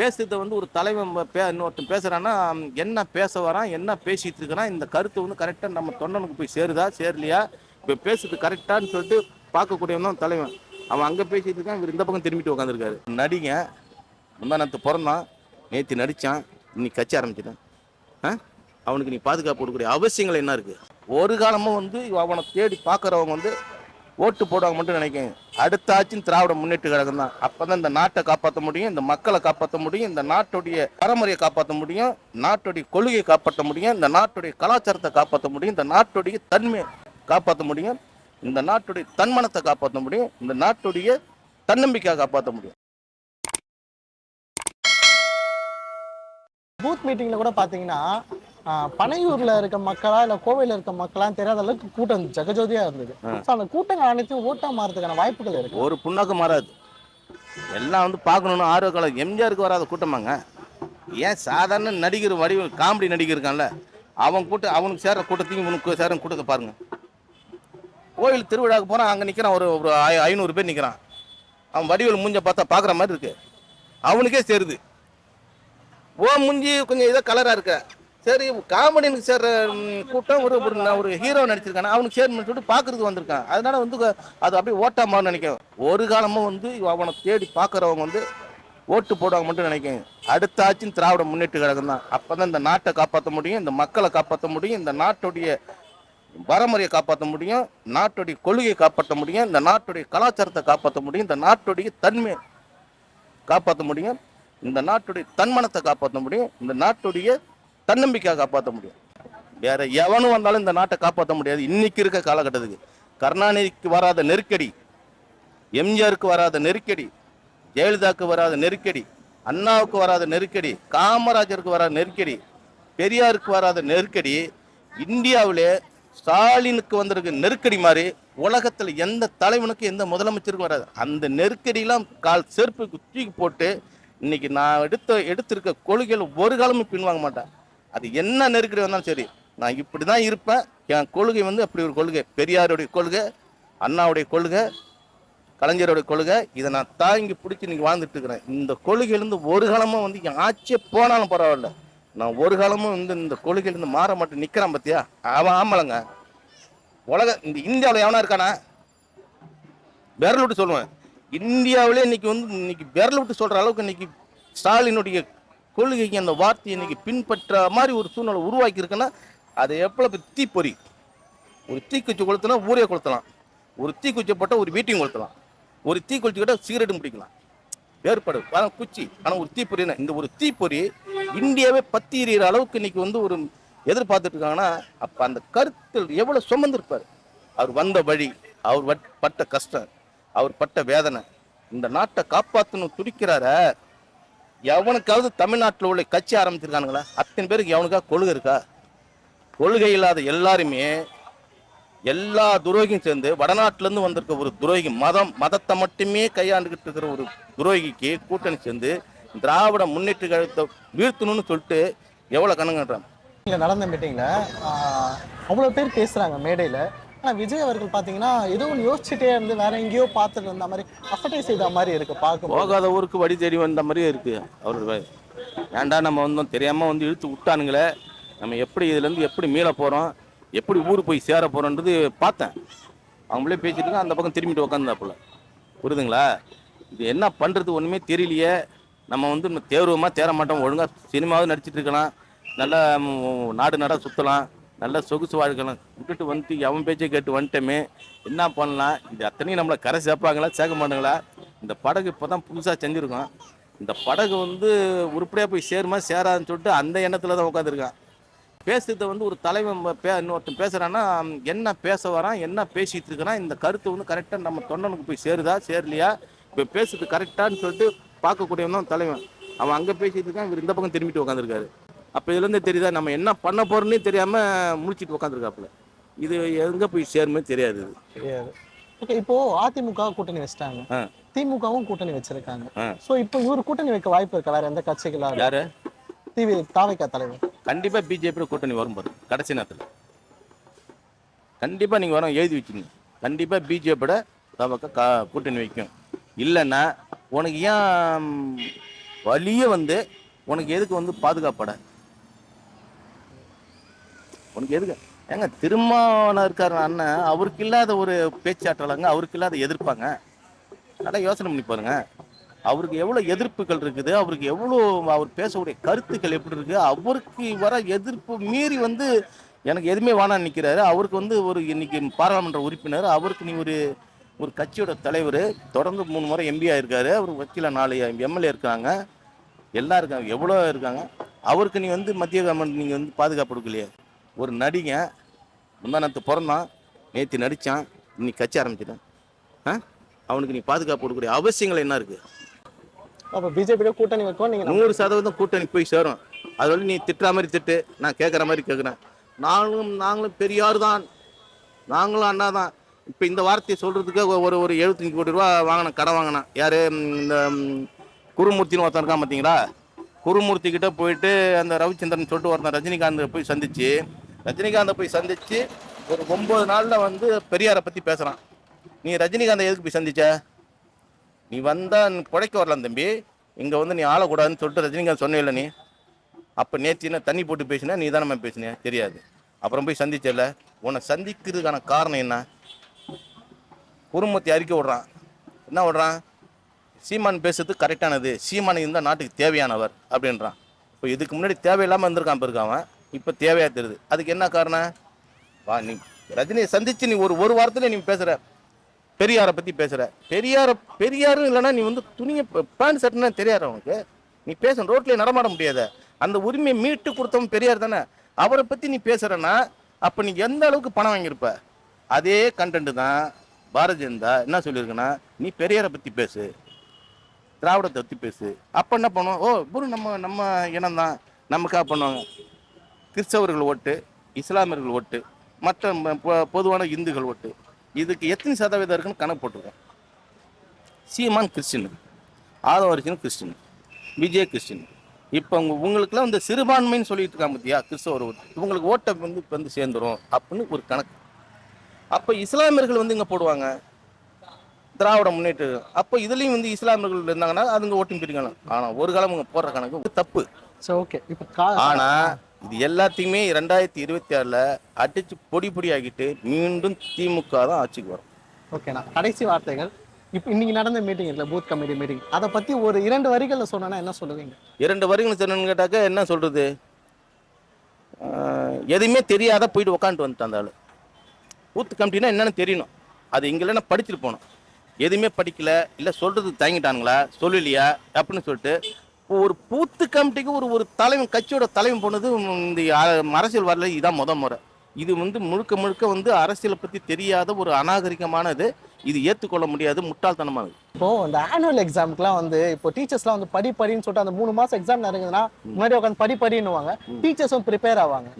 பேசுறத வந்து ஒரு தலைவன் பே இன்னொருத்தன் பேசுகிறான்னா என்ன பேச வரான் என்ன பேசிகிட்டு இருக்கிறான் இந்த கருத்து வந்து கரெக்டாக நம்ம தொண்டனுக்கு போய் சேருதா சேரலையா? இப்போ பேசுறது கரெக்டான்னு சொல்லிட்டு பார்க்கக்கூடியவன் தான் தலைவன். அவன் அங்கே பேசிட்டு இருக்கான் இவர் இந்த பக்கம் திரும்பிட்டு உட்காந்துருக்காரு நடிங்க முந்தா நேற்று பிறந்தான். நேற்று நடித்தான் இன்னைக்கு கட்சி ஆரம்பிச்சிட்டேன். ஆ? அவனுக்கு நீ பாதுகாப்பு கொடுக்கக்கூடிய அவசியங்கள் என்ன இருக்குது ஒரு காலமும் வந்து அவனை தேடி பார்க்குறவங்க வந்து ஓட்டு போடுவாங்க மட்டும் நினைக்கிறேன் அடுத்த ஆட்சியும் திராவிட முன்னேற்ற கழகம் தான் அப்போ தான் இந்த நாட்டை காப்பாற்ற முடியும் இந்த மக்களை காப்பாற்ற முடியும் இந்த நாட்டுடைய பரம்பரையை காப்பாற்ற முடியும் நாட்டுடைய கொள்கையை காப்பாற்ற முடியும் இந்த நாட்டுடைய கலாச்சாரத்தை காப்பாற்ற முடியும் இந்த நாட்டுடைய தன்மையை காப்பாற்ற முடியும் இந்த நாட்டுடைய தன்மனத்தை காப்பாற்ற முடியும் இந்த நாட்டுடைய தன்னம்பிக்கையை காப்பாற்ற முடியும். பூத் மீட்டிங்ல கூட பாத்தீங்கன்னா பனையூர்ல இருக்க மக்களா இல்ல கோவையில இருக்க மக்களா தெரியாத அளவுக்கு கூட்டம் ஜெகஜோதியா இருந்தது. அந்த கூட்டங்கள் அனைத்தையும் ஓட்டா மாறதுக்கான வாய்ப்புகள் இருக்கு. ஒரு புண்ணாக்கு மாறாது. எல்லாம் வந்து பார்க்கணுன்னு ஆர்வ காலம் எம்ஜிஆருக்கு வராத கூட்டமாங்க. ஏன் சாதாரண நடிகர் வடிவ காமெடி நடிகர் இருக்கான்ல அவன் கூட்டம் அவனுக்கு சேர கூட்டத்தையும் இவனுக்கு சேர கூட்டத்தை பாருங்க. கோயில் திருவிழாவுக்கு போகிறான் அங்கே நிற்கிறான் ஒரு ஒரு ஐநூறு பேர் நிற்கிறான் அவன் வடிவேல் மூஞ்ச பார்த்தா பார்க்குற மாதிரி இருக்கு. அவனுக்கே சேருது. ஓ மூஞ்சி கொஞ்சம் இதோ கலராக இருக்க. சரி காமெடினுக்கு சேர்ற கூட்டம் ஒரு ஒரு நான் ஒரு ஹீரோ நடிச்சிருக்கானே அவனுக்கு சேர்மன் சொல்லிட்டு பார்க்கறதுக்கு வந்திருக்கான். அதனால வந்து அது அப்படியே ஓட்டாமல் நினைக்கும் ஒரு காலமும் வந்து அவனை தேடி பார்க்குறவங்க வந்து ஓட்டு போடுவாங்க மட்டும் நினைக்கும் அடுத்த ஆட்சியும் திராவிட முன்னேற்ற கழகம் தான். அப்போ தான் இந்த நாட்டை காப்பாற்ற முடியும் இந்த மக்களை காப்பாற்ற முடியும் இந்த நாட்டுடைய வரமுறையை காப்பாற்ற முடியும் நாட்டுடைய கொள்கையை காப்பாற்ற முடியும் இந்த நாட்டுடைய கலாச்சாரத்தை காப்பாற்ற முடியும் இந்த நாட்டுடைய தன்மையை காப்பாற்ற முடியும் இந்த நாட்டுடைய தன்மனத்தை காப்பாற்ற முடியும் இந்த நாட்டுடைய தன்னம்பிக்கையாக காப்பாற்ற முடியும். வேற எவனும் வந்தாலும் இந்த நாட்டை காப்பாற்ற முடியாது. இன்னைக்கு இருக்க காலகட்டத்துக்கு. கருணாநிதிக்கு வராத நெருக்கடி எம்ஜிஆருக்கு வராத நெருக்கடி ஜெயலலிதாவுக்கு வராத நெருக்கடி அண்ணாவுக்கு வராத நெருக்கடி காமராஜருக்கு வராத நெருக்கடி பெரியாருக்கு வராத நெருக்கடி இந்தியாவிலே ஸ்டாலினுக்கு வந்திருக்க நெருக்கடி மாதிரி உலகத்தில் எந்த தலைவனுக்கும் எந்த முதலமைச்சருக்கும் வராது. அந்த நெருக்கடியெல்லாம் கால் செருப்பு தூக்கி போட்டு இன்னைக்கு நான் எடுத்த எடுத்திருக்க கொள்கைகள் ஒரு காலமும் பின்வாங்க மாட்டேன். அது என்ன நெருக்கடி வந்தாலும் சரி நான் இப்படி தான் இருப்பேன். என் கொள்கை வந்து அப்படி ஒரு கொள்கை. பெரியாருடைய கொள்கை அண்ணாவுடைய கொள்கை கலைஞருடைய கொள்கை இதை நான் தாங்கி பிடிச்சி இன்னைக்கு வாழ்ந்துட்டு இருக்கிறேன். இந்த கொள்கையிலேருந்து ஒரு காலமும் வந்து என் ஆட்சியே போனாலும் பரவாயில்ல. நான் ஒரு காலமும் வந்து இந்த கொள்கையிலேருந்து மாற மாட்டேன் நிற்கிறேன் பார்த்தியா அவன் ஆமலைங்க உலக இந்த இந்தியாவில் எவனா இருக்கானா? விரல் விட்டு சொல்லுவேன். இந்தியாவிலே இன்னைக்கு வந்து இன்னைக்கு விரல் விட்டு சொல்கிற அளவுக்கு இன்னைக்கு ஸ்டாலினுடைய கொள்கைக்கு அந்த வார்த்தையை இன்னைக்கு பின்பற்ற மாதிரி ஒரு சூழ்நிலை உருவாக்கி இருக்குன்னா அது தீ தீப்பொறி. ஒரு தீக்குச்சி கொளுத்தினா ஊரே கொளுத்தலாம். ஒரு தீக்குச்சி போட்டால் ஒரு வீட்டையும் கொளுத்தலாம். ஒரு தீக்குச்சி கிட்ட சிகரெட்டும் பிடிக்கலாம். வேறுபாடு. ஆனால் குச்சி. ஆனால் ஒரு தீப்பொறினா இந்த ஒரு தீப்பொறி இந்தியாவே பத்தி எறிகிற அளவுக்கு இன்னைக்கு வந்து ஒரு எதிர்பார்த்துட்டு இருக்காங்கன்னா அப்போ அந்த கருத்தில் எவ்வளோ சுமந்திருப்பார்? அவர் வந்த வழி அவர் வட்- பட்ட கஷ்டம் அவர் பட்ட வேதனை. இந்த நாட்டை காப்பாற்றணும் துடிக்கிறார? எவனுக்காவது தமிழ்நாட்டில் உள்ள கட்சி ஆரம்பிச்சிருக்கானுங்களா? அத்தனை பேருக்கு எவனுக்கா கொள்கை இருக்கா? கொள்கை இல்லாத எல்லாருமே எல்லா துரோகியும் சேர்ந்து வடநாட்டிலேருந்து வந்திருக்க ஒரு துரோகி மதம் மதத்தை மட்டுமே கையாண்டுகிட்டு இருக்கிற ஒரு துரோகிக்கு கூட்டணி சேர்ந்து திராவிட முன்னேற்ற கழகத்தை வீழ்த்தணும்னு சொல்லிட்டு எவ்வளோ கணக்குன்றான் நடந்த மீட்டிங்கில் அவ்வளோ பேர் பேசுகிறாங்க மேடையில். ஆனால் விஜய் அவர்கள் பார்த்தீங்கன்னா ஏதோ ஒன்று யோசிச்சுட்டே இருந்து வேற எங்கேயோ பார்த்துட்டு இருந்த மாதிரி அஃபர்டைஸ் செய்த மாதிரி இருக்கு பார்க்க போகாத ஊருக்கு வழி தேடி வந்த மாதிரியே இருக்கு அவர்கள் ஏன்டா நம்ம வந்தோம் தெரியாம வந்து இழுத்து விட்டானுங்களே நம்ம எப்படி இதுலேருந்து எப்படி மீள போகிறோம் எப்படி ஊர் போய் சேர போகிறோன்றது பார்த்தேன். அவங்களே பேசிட்டு இருக்காங்க அந்த பக்கம் திரும்பிட்டு உக்காந்தாப்புல. புரியுதுங்களா? இது என்ன பண்ணுறது ஒன்றுமே தெரியலையே. நம்ம வந்து இன்னும் தேர மாட்டோம் ஒழுங்காக சினிமாவும் நடிச்சிட்டு இருக்கலாம். நல்லா நாடு நாடா சுற்றலாம் நல்லா சொகுசு வாழ்க்கலாம் விட்டுட்டு வந்துட்டு எவன் பேச்சை கேட்டு வந்துட்டோமே என்ன பண்ணலாம்? இது அத்தனையும் நம்மளை கரை சேர்ப்பாங்களா சேர்க்க மாட்டாங்களா? இந்த படகு இப்போ தான் புதுசாக செஞ்சுருக்கோம் இந்த படகு வந்து உருப்படியாக போய் சேருமா சேராதுன்னு சொல்லிட்டு அந்த எண்ணத்தில் தான் உட்காந்துருக்கான் பேசுறத வந்து ஒரு தலைவன் பே இன்னொருத்தன் பேசுகிறான்னா என்ன பேச வரான் என்ன பேசிகிட்டு இருக்கிறான் இந்த கருத்து வந்து கரெக்டாக நம்ம தொண்டனுக்கு போய் சேருதா சேரலையா? இப்போ பேசுறது கரெக்டான்னு சொல்லிட்டு பார்க்கக்கூடியவன் தான் தலைவன். அவன் அங்கே பேசிகிட்டு இருக்கான் இவர் இந்த பக்கம் திரும்பிட்டு உட்காந்துருக்காரு அப்போ இதுலேருந்து தெரியுதா நம்ம என்ன பண்ண போகிறோன்னே தெரியாமல் முடிச்சிட்டு உட்காந்துருக்காப்புல இது எங்கே போய் சேருமே தெரியாது இது. தெரியாது. ஓகே இப்போ அதிமுக கூட்டணி வச்சிட்டாங்க. ஆ. திமுகவும் கூட்டணி வச்சிருக்காங்க. ஆ. சோ இப்போ இவர் கூட்டணி வைக்க வாய்ப்பு இருக்கா? வேற எந்த கட்சிகளா யாரு? டிவி தாவைக்கா தலைவர். கண்டிப்பாக பிஜேபி கூட்டணி வரும் பாரு கடைசி நேரத்தில். கண்டிப்பாக நீங்கள் வரோம் எழுதி வச்சுங்க கண்டிப்பாக பிஜேபியோட தவக்க கா கூட்டணி வைக்கும். இல்லைன்னா உனக்கு ஏன் வழியே வந்து உனக்கு எதுக்கு வந்து பாதுகாப்பட? உனக்கு எதுக்கு? ஏங்க திருமாவளவன் இருக்கார் அண்ணன் அவருக்கு இல்லாத ஒரு பேச்சாற்றலாங்க அவருக்கு இல்லாத எதிர்ப்பாங்க. நல்லா யோசனை பண்ணி பாருங்க. அவருக்கு எவ்வளோ எதிர்ப்புகள் இருக்குது அவருக்கு எவ்வளோ அவர் பேசக்கூடிய கருத்துக்கள் எப்படி இருக்கு அவருக்கு வர எதிர்ப்பு மீறி வந்து எனக்கு எதுவுமே வேணாம் நிற்கிறாரு அவருக்கு வந்து ஒரு இன்னைக்கு பாராளுமன்ற உறுப்பினர் அவருக்கு நீ ஒரு ஒரு கட்சியோட தலைவர் தொடர்ந்து மூணு முறை எம்பி ஆயிருக்காரு. அவர் வக்கீல நாலு எம்எல்ஏ இருக்காங்க. எல்லாம் இருக்காங்க எவ்வளோ இருக்காங்க. அவருக்கு நீ வந்து மத்திய கவர்மெண்ட் நீங்கள் வந்து பாதுகாப்பு கொடுக்கலையே. ஒரு நடிகை முந்தானத்து பிறந்தான். நேற்று நடித்தான் இன்னைக்கு கட்சி ஆரம்பிச்சிட்டேன். ஆ? அவனுக்கு நீ பாதுகாப்பு கொடுக்கக்கூடிய அவசியங்கள் என்ன இருக்குது அப்ப பிஜேபியோட கூட்டணி வைக்கும் நீங்க நூறு சதவீதம் கூட்டணி போய் சேரும். அது வந்து நீ திட்டுற மாதிரி திட்டு நான் கேட்குற மாதிரி கேட்குறேன் நாங்களும் நாங்களும் பெரியார் தான். நாங்களும் அண்ணா தான். இப்போ இந்த வார்த்தையை சொல்கிறதுக்கு ஒரு ஒரு எழுபத்தஞ்சு கோடி ரூபா வாங்கின கடன் வாங்கினேன். யார்? இந்த குருமூர்த்தின்னு ஒருத்தன் இருக்கான் பார்த்தீங்களா குருமூர்த்தி கிட்ட போயிட்டு அந்த ரவிச்சந்திரன் சொல்லிட்டு ஒருத்தன் ரஜினிகாந்த் போய் சந்திச்சு ரஜினிகாந்தை போய் சந்திச்சு ஒரு ஒன்பது நாளில் வந்து பெரியாரை பற்றி பேசுகிறான் நீ ரஜினிகாந்தை எதுக்கு போய் சந்திச்ச? நீ வந்தா நீ வரலாம் தம்பி. இங்க வந்து நீ ஆளக்கூடாதுன்னு சொல்லிட்டு ரஜினிகாந்த் சொன்னேல்ல நீ. அப்ப நேற்று என்ன தண்ணி போட்டு பேசினா? நீ தானே பேசினியா? தெரியாது. அப்புறம் போய் சந்திச்சல உன்னை சந்திக்கிறதுக்கான காரணம் என்ன? குருமூர்த்தி அறிக்கை விடுறான். என்ன விடுறான்? சீமான் பேசுறது கரெக்டானது சீமான் இருந்தால் நாட்டுக்கு தேவையானவர் அப்படின்றான். இப்போ இதுக்கு முன்னாடி தேவையில்லாமல் இருந்திருக்கான் பிறகு அவன். இப்போ தேவையாக தெரியுது. அதுக்கு என்ன காரணம்? வா நீ ரஜினியை சந்தித்து நீ ஒரு ஒரு வாரத்தில் நீ பேசுகிற பெரியாரை பற்றி பேசுகிற பெரியார பெரியாரும் இல்லைன்னா நீ வந்து துணியை பேண்ட் சட்டுனா தெரியாது அவனுக்கு நீ பேச ரோட்லேயே நடமாட முடியாத. அந்த உரிமையை மீட்டு கொடுத்தவன் பெரியார் தானே. அவரை பற்றி நீ பேசுகிறேன்னா அப்போ நீ எந்த அளவுக்கு பணம் வாங்கியிருப்ப? அதே கண்டென்ட் தான் பாரதிய ஜனதா என்ன சொல்லியிருக்குன்னா நீ பெரியாரை பற்றி பேசு. திராவிடத்தை ஒத்தி பேசு. அப்போ என்ன பண்ணுவோம்? ஓ குரு நம்ம நம்ம இனம் தான் நமக்காக பண்ணுவாங்க. கிறிஸ்தவர்கள் ஓட்டு இஸ்லாமியர்கள் ஓட்டு மற்ற ம- பொ- பொதுவான இந்துக்கள் ஓட்டு. இதுக்கு எத்தனை சதவீதம் இருக்குன்னு கணக்கு போட்டிருக்கேன் சீமான் கிறிஸ்டின். ஆதவரிசன் கிறிஸ்டின். விஜய் கிறிஸ்டின். இப்போ உங்க உங்களுக்குலாம் இந்த சிறுபான்மைன்னு சொல்லிட்டு இருக்காங்க பார்த்தியா கிறிஸ்தவர் ஓட்டு. இவங்களுக்கு ஓட்டை வந்து இப்போ வந்து சேர்ந்துரும் அப்படின்னு ஒரு கணக்கு. அப்போ இஸ்லாமியர்கள் வந்து இங்கே போடுவாங்க. திராவிட முன்னேற்ற அப்போ இதுலேயும் வந்து இஸ்லாமியர்கள் இருந்தாங்கன்னா அதுங்க ஓட்டும் பிரிக்கலாம் ஆனால் ஒரு காலம் போடுற கணக்கு தப்பு. ஓகே. இப்போ கா ஆனா இது எல்லாத்தையுமே ரெண்டாயிரத்தி இருபத்தி ஆறுல அடிச்சு பொடி பொடி ஆக்கிட்டு மீண்டும் திமுக தான் ஆட்சிக்கு வரும். ஓகேண்ணா கடைசி வார்த்தைகள். இப்போ இன்னைக்கு நடந்த மீட்டிங் இருக்குல்ல பூத் கமிட்டி மீட்டிங் அதை பத்தி ஒரு இரண்டு வரிகள்ல சொன்னா என்ன சொல்லுவீங்க? இரண்டு வருஷங்கள் சொன்னு கேட்டாக்க என்ன சொல்றது? ஆஹ், எதுவுமே தெரியாத போயிட்டு உக்காந்துட்டு வந்துட்டு அந்த ஆளு. பூத்து கமிட்டினா என்னன்னு தெரியணும். அது இங்க படிச்சுட்டு போகணும். எதுவுமே படிக்கல இல்லை சொல்றது தயங்கிட்டானுங்களா? சொல்லலையா? அப்படின்னு சொல்லிட்டு ஒரு பூத்து கமிட்டிக்கு ஒரு ஒரு தலைவன் கட்சியோட தலைவன் போனது இந்த அரசியல் வரல இதான் முத முறை. இது வந்து முழுக்க முழுக்க வந்து அரசியலை பத்தி தெரியாத ஒரு அநாகரிகமானது. இது ஏற்றுக்கொள்ள முடியாது முட்டாள்தனமானது. இப்போ இந்த ஆனுவல் எக்ஸாமுக்குலாம் வந்து இப்போ டீச்சர்ஸ்லாம் வந்து படி படின்னு சொல்லிட்டு அந்த மூணு மாசம் எக்ஸாம் நடக்குதுன்னா முன்னாடி உட்காந்து படி படின்னுவாங்க. டீச்சர்ஸும் ப்ரிப்பேர் ஆவாங்க.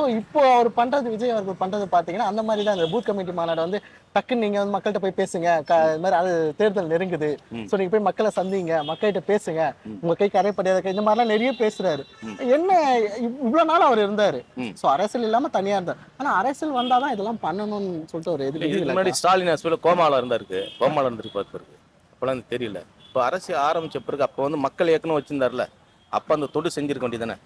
ஸோ இப்போ அவர் பண்றது விஜய் அவர்கள் பண்றது பாத்தீங்கன்னா அந்த மாதிரி தான் இந்த பூத் கமிட்டி மாநாடு வந்து டக்குன்னு நீங்க வந்து மக்கள்கிட்ட போய் பேசுங்க. க- இது மாதிரி அது தேர்தல் நெருங்குது. ஸோ நீங்க போய் மக்களை சந்திங்க. மக்கள்கிட்ட பேசுங்க. உங்க கை கரைப்படியாத கை இந்த மாதிரிலாம் நிறைய பேசுறாரு. என்ன இவ்- இவ்வளவு நாள் அவர் இருந்தாரு. ஸோ அரசியல் இல்லாம தனியா இருந்தார். ஆனா அரசியல் வந்தாதான் இதெல்லாம் பண்ணணும்னு சொல்லிட்டு ஒரு எதிர்ப்பு முன்னாடி ஸ்டாலின் ஹாஸ்பிட்டல் கோமாவில் இருந்தாருக்கு. கோமாவில் இருந்திருக்கு இருக்கு அப்போலாம் தெரியல. இப்போ அரசு ஆரம்பிச்ச பிறகு அப்போ வந்து மக்கள் இயக்கணும் வச்சிருந்தார்ல அப்போ அந்த தொடு செஞ்சிருக்க வேண்டியதானே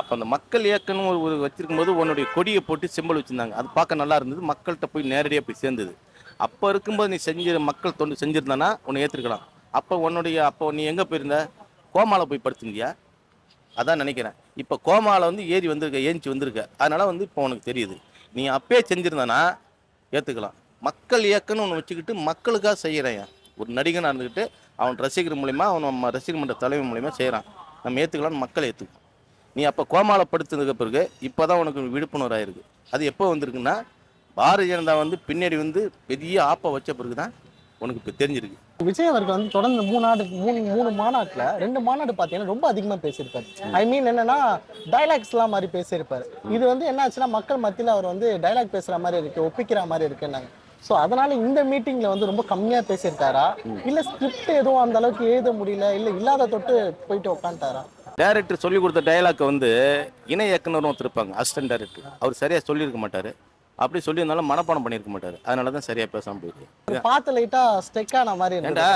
அப்போ அந்த மக்கள் இயக்கம்னு ஒரு ஒரு வச்சிருக்கும் போது உன்னுடைய கொடியை போட்டு சிம்பிள் வச்சுருந்தாங்க. அது பார்க்க நல்லா இருந்தது. மக்கள்கிட்ட போய் நேரடியாக போய் சேர்ந்தது. அப்போ இருக்கும்போது நீ செஞ்ச மக்கள் தொண்டு செஞ்சுருந்தானா உன்னை ஏற்றுக்கலாம் அப்போ உன்னுடைய அப்போ நீ எங்கே போயிருந்த? கோமாவில் போய் படுத்திருந்தியா? அதான் நினைக்கிறேன். இப்போ கோமாவில் வந்து ஏறி வந்திருக்க ஏஞ்சி வந்திருக்க. அதனால் வந்து இப்போ உனக்கு தெரியுது. நீ அப்பயே செஞ்சுருந்தானா? ஏற்றுக்கலாம் மக்கள் இயக்கம்னு ஒன்று வச்சுக்கிட்டு மக்களுக்காக செய்கிறேன் ஒரு நடிகனாக இருந்துக்கிட்டு அவன் ரசிகர் மூலிமா அவன் நம்ம ரசிகர் மன்ற தலைவர் மூலிமா செய்கிறான் நம்ம ஏற்றுக்கலாம்னு மக்கள் ஏற்றுக்கும் நீ அப்போ கோமால படுத்ததுக்கு பிறகு இப்போ தான் உனக்கு விழிப்புணர்வு ஆயிருக்கு அது எப்போ வந்திருக்குன்னா பாரதிய ஜனதா வந்து பின்னாடி வந்து பெரிய ஆப்பை வச்ச பிறகு தான் உனக்கு இப்போ தெரிஞ்சிருக்கு. விஜய் அவர்கள் வந்து தொடர்ந்து மூணு நாடு மூணு மூணு மாநாட்டுல ரெண்டு மாநாடு பார்த்தீங்கன்னா ரொம்ப அதிகமா பேசியிருப்பாரு. ஐ மீன் என்னன்னா டைலாக்ஸ்லாம் மாதிரி பேசியிருப்பாரு. இது வந்து என்ன ஆச்சுன்னா மக்கள் மத்தியில அவர் வந்து டைலாக் பேசுற மாதிரி இருக்கு ஒப்பிக்கிற மாதிரி இருக்குன்னாங்க. ஸோ அதனால இந்த மீட்டிங்ல வந்து ரொம்ப கம்மியா பேசியிருக்காரா? இல்ல ஸ்கிரிப்ட் எதுவும் அந்த அளவுக்கு எழுத முடியல இல்ல இல்லாத தொட்டு போயிட்டு உட்காந்துட்டாரா டைரக்டர் சொல்லி கொடுத்த டைலாக்கை வந்து இணை இயக்குனர் ஒருத்தர் இருப்பாங்க அசிஸ்டன்ட் டைரக்டர் அவர் சரியாக சொல்லியிருக்க மாட்டார். அப்படி சொல்லியிருந்தாலும் மனப்பாடம் பண்ணியிருக்க மாட்டார். அதனால தான் சரியாக பேசாமல் போயிருக்கு பார்த்து லைட்டா ஸ்டெக் ஆன மாதிரி ஏண்டா?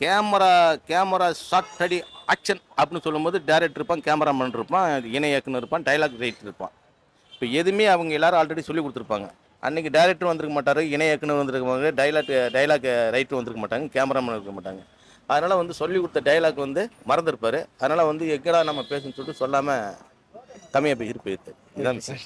கேமரா கேமரா ஷார்ட் அடி ஆக்ஷன் அப்படின்னு சொல்லும்போது டேரக்டர் இருப்பான் கேமராமேன் இருப்பான் இணை இயக்குனர் இருப்பான் டைலாக் ரைட்டர் இருப்பான். இப்போ எதுவுமே அவங்க எல்லாரும் ஆல்ரெடி சொல்லி கொடுத்துருப்பாங்க. அன்னைக்கு டேரக்டர் வந்திருக்க மாட்டாரு இணை இயக்குனர் வந்திருக்க மாட்டாங்க டைலாக் டைலாக் ரைட்டர் வந்திருக்க மாட்டாங்க கேமராமேன் இருக்க மாட்டாங்க. அதனால் வந்து சொல்லி கொடுத்த டைலாக் வந்து மறந்துருப்பார். அதனால் வந்து எங்கடா நம்ம பேசணும்னு சொல்லிட்டு சொல்லாமல் கம்மியாக போய் இருப்பேன் இதுதான் சார்